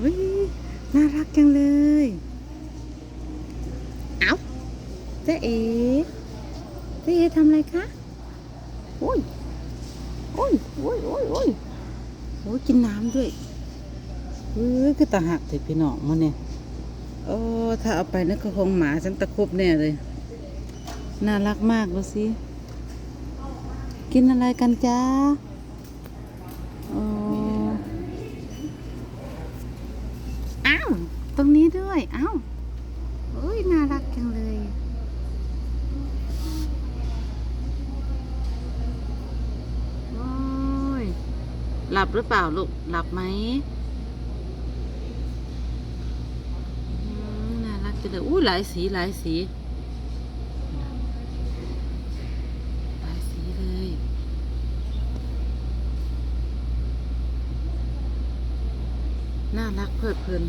ฮ้ยน่ารักจังเลย เอาเจ๊เอ๋เจ๊เอ๋ทำอะไรคะโอ้ยโอ้ยโอ้ยโอ้ยโอ้ยโอ้ยกินน้ำด้วยเฮ้ยคือตาหักเลยพี่น้องมันเนี่ยโอ้ถ้าเอาไปนั่นก็คงหมาฉันตะคุบแน่เลย น่ารักมากดูสิ กินอะไรกันจ้า ตรงนี้ด้วยเอ้าวโอ้ยน่ารักจังเลย โอ้ย หลับหรือเปล่าลูก หลับไหมน่ารักจังเลยอู้หลายสีหลายสีหลายสีเลยน่ารักเพลิดเพลิน